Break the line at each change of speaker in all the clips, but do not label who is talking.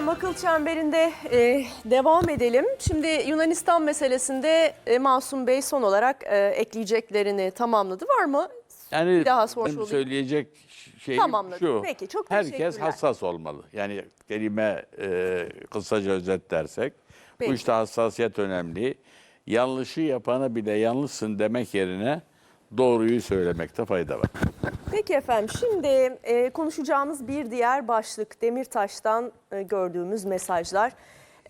efendim akıl çemberinde e, devam edelim. Şimdi Yunanistan meselesinde e, Masum Bey son olarak e, ekleyeceklerini tamamladı. Var mı?
Yani
Bir daha sormuş
benim
olayım.
söyleyecek şeyim
Tamamladım.
şu.
Peki, çok
Herkes
teşekkürler.
hassas olmalı. Yani kelime e, kısaca özetlersek.
Peki.
Bu işte hassasiyet önemli. Yanlışı yapana bile yanlışsın demek yerine doğruyu söylemekte fayda var.
Peki efendim şimdi e, konuşacağımız bir diğer başlık Demirtaş'tan e, gördüğümüz mesajlar.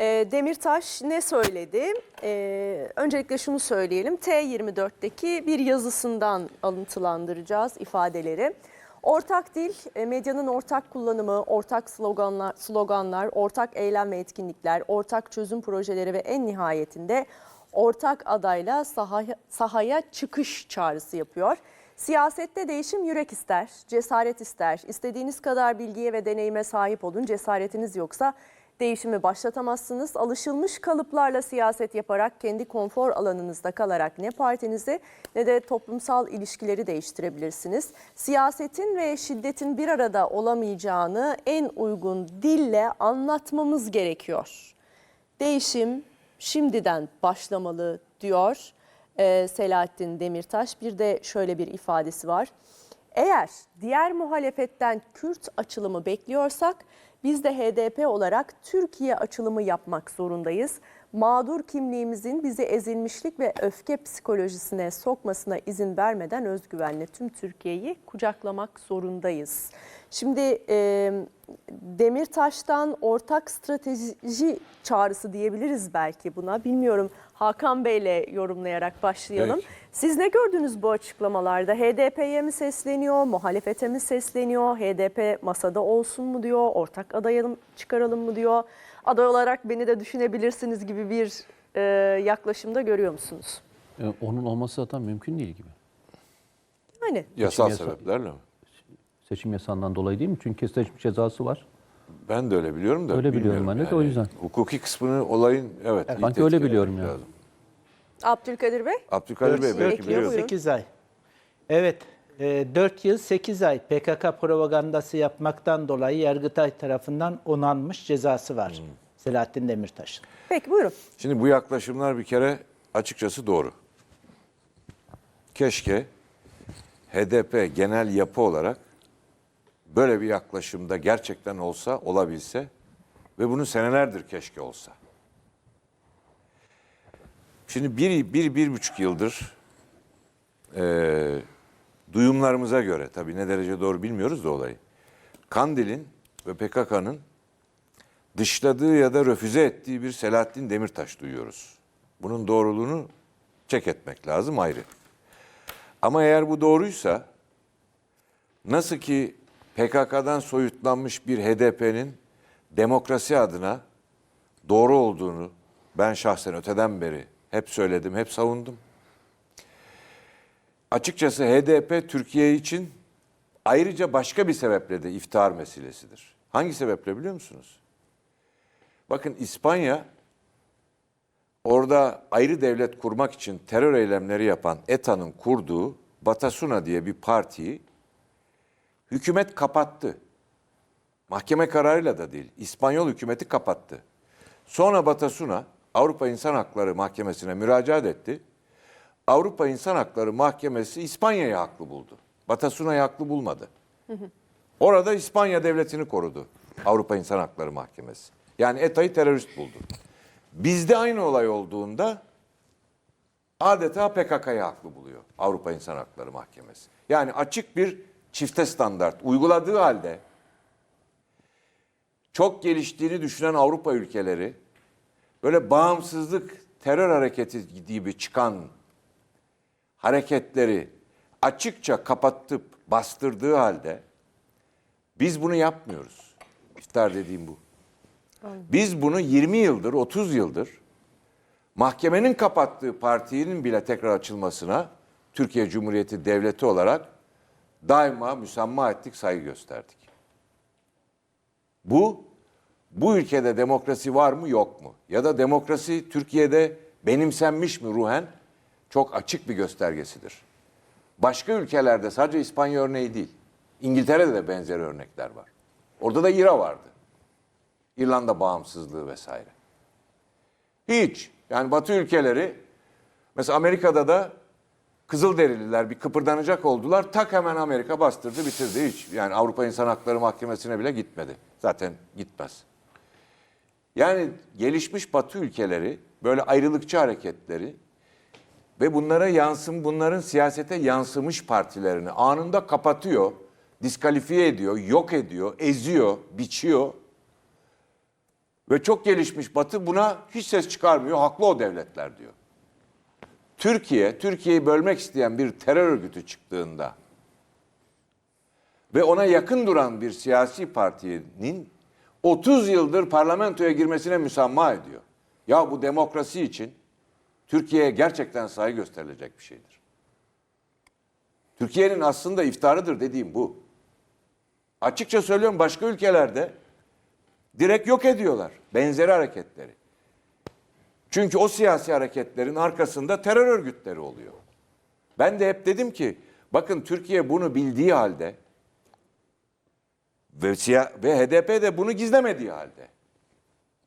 E, Demirtaş ne söyledi? E, öncelikle şunu söyleyelim. T24'teki bir yazısından alıntılandıracağız ifadeleri. Ortak dil, e, medyanın ortak kullanımı, ortak sloganlar, sloganlar, ortak eylem ve etkinlikler, ortak çözüm projeleri ve en nihayetinde ortak adayla sahaya, sahaya çıkış çağrısı yapıyor. Siyasette değişim yürek ister, cesaret ister. İstediğiniz kadar bilgiye ve deneyime sahip olun. Cesaretiniz yoksa değişimi başlatamazsınız. Alışılmış kalıplarla siyaset yaparak kendi konfor alanınızda kalarak ne partinizi ne de toplumsal ilişkileri değiştirebilirsiniz. Siyasetin ve şiddetin bir arada olamayacağını en uygun dille anlatmamız gerekiyor. Değişim şimdiden başlamalı diyor e, Selahattin Demirtaş. Bir de şöyle bir ifadesi var. Eğer diğer muhalefetten Kürt açılımı bekliyorsak biz de HDP olarak Türkiye açılımı yapmak zorundayız. Mağdur kimliğimizin bizi ezilmişlik ve öfke psikolojisine sokmasına izin vermeden özgüvenle tüm Türkiye'yi kucaklamak zorundayız. Şimdi e, Demirtaş'tan ortak strateji çağrısı diyebiliriz belki buna. Bilmiyorum Hakan Bey'le yorumlayarak başlayalım.
Peki.
Siz ne gördünüz bu açıklamalarda? HDP'ye mi sesleniyor, muhalefete mi sesleniyor? HDP masada olsun mu diyor, ortak adayalım çıkaralım mı diyor? Aday olarak beni de düşünebilirsiniz gibi bir e, yaklaşımda görüyor musunuz?
E, Onun olması zaten mümkün değil gibi.
Hani
Yasal
yasa-
sebeplerle mi?
Seçim yasağından dolayı değil mi? Çünkü seçim cezası var.
Ben de öyle biliyorum da.
Öyle biliyorum ben de, o yüzden.
Hukuki kısmını olayın evet. iyi
Sanki öyle biliyorum yani.
lazım.
Abdülkadir Bey?
Abdülkadir Bey belki biliyor.
buyurun.
8 ay. Evet, 4 yıl 8 ay PKK propagandası yapmaktan dolayı Yargıtay tarafından onanmış cezası var.
Hmm.
Selahattin Demirtaş'ın.
Peki buyurun.
Şimdi bu yaklaşımlar bir kere açıkçası doğru. Keşke HDP genel yapı olarak böyle bir yaklaşımda gerçekten olsa, olabilse ve bunu senelerdir keşke olsa. Şimdi bir, bir, bir buçuk yıldır eee, duyumlarımıza göre, tabii ne derece doğru bilmiyoruz da olayı. Kandil'in ve PKK'nın dışladığı ya da refüze ettiği bir Selahattin Demirtaş duyuyoruz. Bunun doğruluğunu çek etmek lazım ayrı. Ama eğer bu doğruysa nasıl ki PKK'dan soyutlanmış bir HDP'nin demokrasi adına doğru olduğunu ben şahsen öteden beri hep söyledim, hep savundum. Açıkçası HDP Türkiye için ayrıca başka bir sebeple de iftihar meselesidir. Hangi sebeple biliyor musunuz? Bakın İspanya orada ayrı devlet kurmak için terör eylemleri yapan ETA'nın kurduğu Batasuna diye bir partiyi hükümet kapattı. Mahkeme kararıyla da değil. İspanyol hükümeti kapattı. Sonra Batasuna Avrupa İnsan Hakları Mahkemesi'ne müracaat etti. Avrupa İnsan Hakları Mahkemesi İspanya'yı haklı buldu. Batasuna'yı haklı bulmadı. Orada İspanya devletini korudu Avrupa İnsan Hakları Mahkemesi. Yani ETA'yı terörist buldu. Bizde aynı olay olduğunda adeta PKK'yı haklı buluyor Avrupa İnsan Hakları Mahkemesi. Yani açık bir çifte standart uyguladığı halde çok geliştiğini düşünen Avrupa ülkeleri böyle bağımsızlık terör hareketi gibi çıkan hareketleri açıkça kapatıp bastırdığı halde biz bunu yapmıyoruz. İftar dediğim bu. Biz bunu 20 yıldır, 30 yıldır mahkemenin kapattığı partinin bile tekrar açılmasına Türkiye Cumhuriyeti Devleti olarak daima müsamma ettik, saygı gösterdik. Bu, bu ülkede demokrasi var mı yok mu? Ya da demokrasi Türkiye'de benimsenmiş mi ruhen? Çok açık bir göstergesidir. Başka ülkelerde sadece İspanya örneği değil. İngiltere'de de benzer örnekler var. Orada da İRA vardı. İrlanda bağımsızlığı vesaire. Hiç. Yani Batı ülkeleri mesela Amerika'da da Kızılderililer bir kıpırdanacak oldular. Tak hemen Amerika bastırdı bitirdi hiç. Yani Avrupa İnsan Hakları Mahkemesi'ne bile gitmedi. Zaten gitmez. Yani gelişmiş Batı ülkeleri böyle ayrılıkçı hareketleri ve bunlara yansım bunların siyasete yansımış partilerini anında kapatıyor, diskalifiye ediyor, yok ediyor, eziyor, biçiyor. Ve çok gelişmiş Batı buna hiç ses çıkarmıyor. Haklı o devletler diyor. Türkiye, Türkiye'yi bölmek isteyen bir terör örgütü çıktığında ve ona yakın duran bir siyasi partinin 30 yıldır parlamentoya girmesine müsamma ediyor. Ya bu demokrasi için Türkiye'ye gerçekten saygı gösterilecek bir şeydir. Türkiye'nin aslında iftarıdır dediğim bu. Açıkça söylüyorum başka ülkelerde direkt yok ediyorlar benzeri hareketleri. Çünkü o siyasi hareketlerin arkasında terör örgütleri oluyor. Ben de hep dedim ki bakın Türkiye bunu bildiği halde ve, ve HDP de bunu gizlemediği halde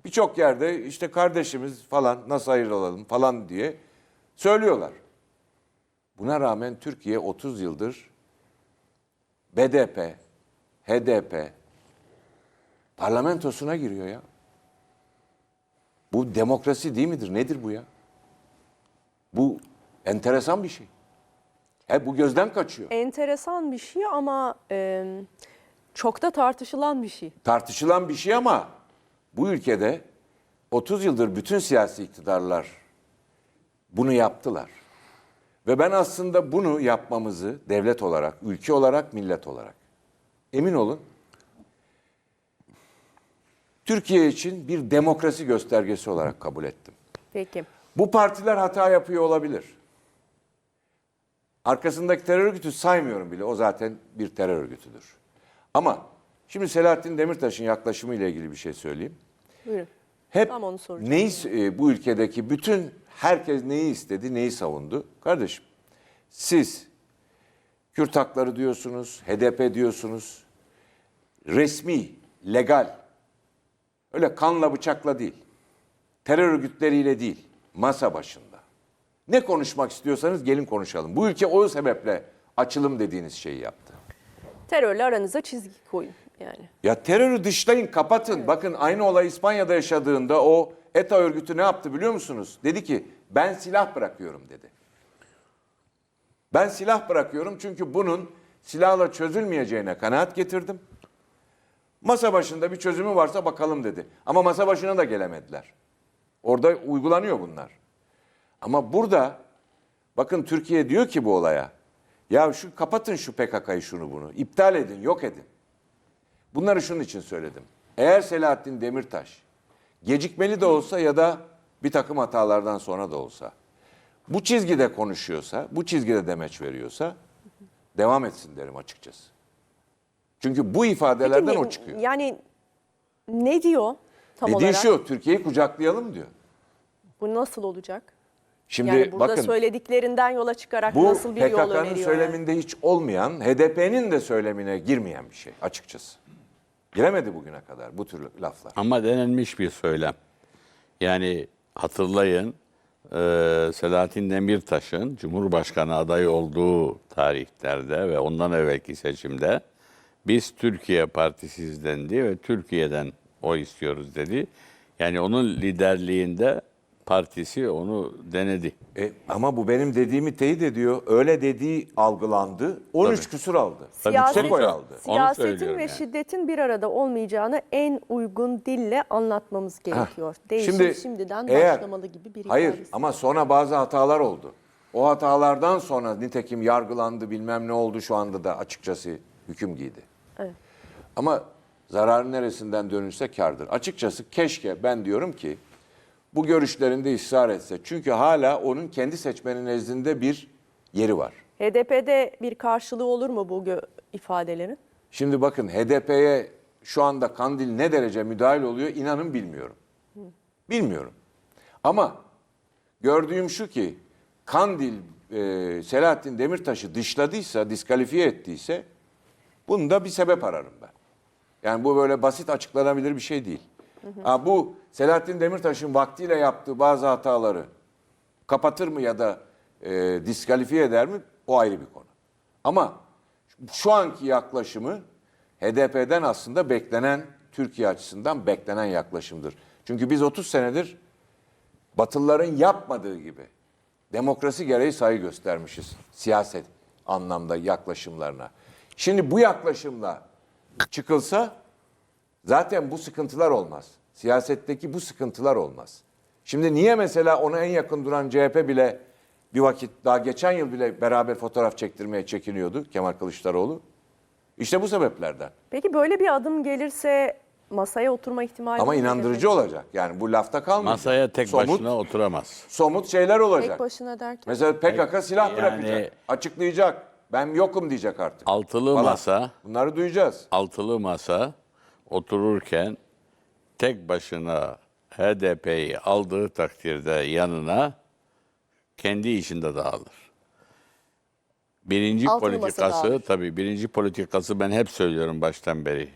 birçok yerde işte kardeşimiz falan nasıl ayrılalım falan diye söylüyorlar. Buna rağmen Türkiye 30 yıldır BDP, HDP parlamentosuna giriyor ya. Bu demokrasi değil midir? Nedir bu ya? Bu enteresan bir şey. He, bu gözden kaçıyor.
Enteresan bir şey ama e, çok da tartışılan bir şey.
Tartışılan bir şey ama bu ülkede 30 yıldır bütün siyasi iktidarlar bunu yaptılar. Ve ben aslında bunu yapmamızı devlet olarak, ülke olarak, millet olarak emin olun Türkiye için bir demokrasi göstergesi olarak kabul ettim.
Peki.
Bu partiler hata yapıyor olabilir. Arkasındaki terör örgütü saymıyorum bile. O zaten bir terör örgütüdür. Ama şimdi Selahattin Demirtaş'ın yaklaşımı ile ilgili bir şey söyleyeyim.
Buyurun.
Hep
Tam onu soracağım.
neyi e, bu ülkedeki bütün herkes neyi istedi, neyi savundu? Kardeşim siz Kürt hakları diyorsunuz, HDP diyorsunuz. Resmi, legal. Öyle kanla bıçakla değil. Terör örgütleriyle değil. Masa başında. Ne konuşmak istiyorsanız gelin konuşalım. Bu ülke o sebeple açılım dediğiniz şeyi yaptı.
Terörle aranıza çizgi koyun yani.
Ya terörü dışlayın, kapatın. Bakın aynı olay İspanya'da yaşadığında o ETA örgütü ne yaptı biliyor musunuz? Dedi ki ben silah bırakıyorum dedi. Ben silah bırakıyorum çünkü bunun silahla çözülmeyeceğine kanaat getirdim. Masa başında bir çözümü varsa bakalım dedi. Ama masa başına da gelemediler. Orada uygulanıyor bunlar. Ama burada bakın Türkiye diyor ki bu olaya ya şu kapatın şu PKK'yı şunu bunu iptal edin yok edin. Bunları şunun için söyledim. Eğer Selahattin Demirtaş gecikmeli de olsa ya da bir takım hatalardan sonra da olsa bu çizgide konuşuyorsa, bu çizgide demeç veriyorsa devam etsin derim açıkçası. Çünkü bu ifadelerden
Peki,
o çıkıyor.
Yani ne diyor tam
Dediği
olarak?
şu, Türkiye'yi kucaklayalım diyor.
Bu nasıl olacak?
Şimdi
yani burada
bakın
söylediklerinden yola çıkarak
bu
nasıl bir yol
PKK'nın
öneriyor? yani?
söyleminde hiç olmayan, HDP'nin de söylemine girmeyen bir şey açıkçası. Giremedi bugüne kadar bu tür laflar.
Ama denilmiş bir söylem. Yani hatırlayın e, Selahattin Demirtaş'ın Cumhurbaşkanı adayı olduğu tarihlerde ve ondan evvelki seçimde biz Türkiye Partisiz dendi ve Türkiye'den o istiyoruz dedi. Yani onun liderliğinde partisi onu denedi.
E, ama bu benim dediğimi teyit ediyor. Öyle dediği algılandı. 13
Tabii.
küsur aldı.
Tabii,
Siyaset-
Yüksek oy aldı.
Siyasetin ve
yani.
şiddetin bir arada olmayacağını en uygun dille anlatmamız gerekiyor. Değişim şimdiden
eğer-
başlamalı gibi bir
Hayır
ifadesi.
ama sonra bazı hatalar oldu. O hatalardan sonra nitekim yargılandı bilmem ne oldu şu anda da açıkçası hüküm giydi. Ama zararın neresinden dönülse kardır. Açıkçası keşke ben diyorum ki bu görüşlerinde ısrar etse. Çünkü hala onun kendi seçmenin nezdinde bir yeri var.
HDP'de bir karşılığı olur mu bu ifadelerin?
Şimdi bakın HDP'ye şu anda Kandil ne derece müdahil oluyor inanın bilmiyorum. Bilmiyorum. Ama gördüğüm şu ki Kandil e, Selahattin Demirtaş'ı dışladıysa, diskalifiye ettiyse bunda bir sebep ararım ben. Yani bu böyle basit açıklanabilir bir şey değil. Ha, bu Selahattin Demirtaş'ın vaktiyle yaptığı bazı hataları kapatır mı ya da e, diskalifiye eder mi? O ayrı bir konu. Ama şu anki yaklaşımı HDP'den aslında beklenen, Türkiye açısından beklenen yaklaşımdır. Çünkü biz 30 senedir Batılıların yapmadığı gibi demokrasi gereği saygı göstermişiz siyaset anlamda yaklaşımlarına. Şimdi bu yaklaşımla çıkılsa zaten bu sıkıntılar olmaz. Siyasetteki bu sıkıntılar olmaz. Şimdi niye mesela ona en yakın duran CHP bile bir vakit daha geçen yıl bile beraber fotoğraf çektirmeye çekiniyordu Kemal Kılıçdaroğlu? İşte bu sebeplerden.
Peki böyle bir adım gelirse masaya oturma ihtimali
Ama inandırıcı olacak. Yani bu lafta kalmayacak.
Masaya tek
somut,
başına oturamaz.
somut şeyler olacak.
Tek başına derken?
Mesela PKK silah
Yani-
bırakacak. Açıklayacak. Ben yokum diyecek artık.
Altılı
Falan.
masa
Bunları duyacağız.
altılı masa otururken tek başına HDP'yi aldığı takdirde yanına kendi içinde dağılır. Birinci
Altılı masa
politikası
dağılır.
tabii birinci politikası ben hep söylüyorum baştan beri.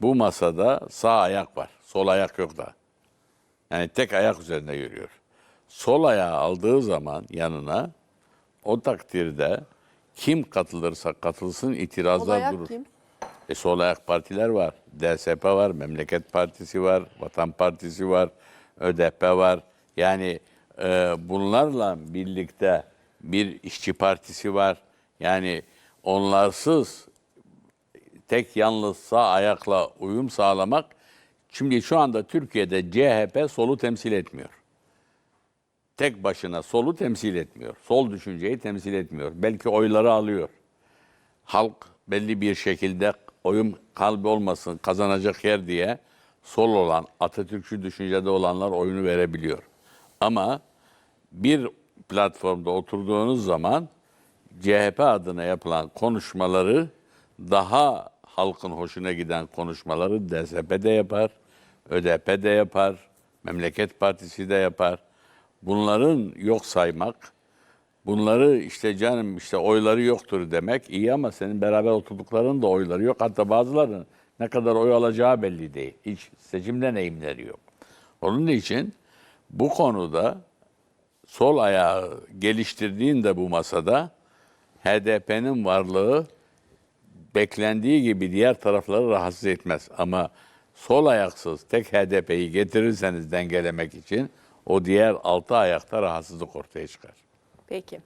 Bu masada sağ ayak var. Sol ayak yok da. Yani tek ayak üzerinde yürüyor. Sol ayağı aldığı zaman yanına o takdirde kim katılırsa katılsın itirazlar
Sol ayak
durur.
kim?
E, sol ayak partiler var. DSP var, Memleket Partisi var, Vatan Partisi var, ÖDP var. Yani e, bunlarla birlikte bir işçi partisi var. Yani onlarsız tek yalnız sağ ayakla uyum sağlamak şimdi şu anda Türkiye'de CHP solu temsil etmiyor. Tek başına solu temsil etmiyor. Sol düşünceyi temsil etmiyor. Belki oyları alıyor halk belli bir şekilde oyun kalbi olmasın kazanacak yer diye sol olan Atatürkçü düşüncede olanlar oyunu verebiliyor. Ama bir platformda oturduğunuz zaman CHP adına yapılan konuşmaları daha halkın hoşuna giden konuşmaları DSP de yapar, ÖDP de yapar, Memleket Partisi de yapar. Bunların yok saymak, Bunları işte canım işte oyları yoktur demek iyi ama senin beraber oturdukların da oyları yok. Hatta bazılarının ne kadar oy alacağı belli değil. Hiç seçim deneyimleri yok. Onun için bu konuda sol ayağı geliştirdiğinde bu masada HDP'nin varlığı beklendiği gibi diğer tarafları rahatsız etmez. Ama sol ayaksız tek HDP'yi getirirseniz dengelemek için o diğer altı ayakta rahatsızlık ortaya çıkar.
Peki.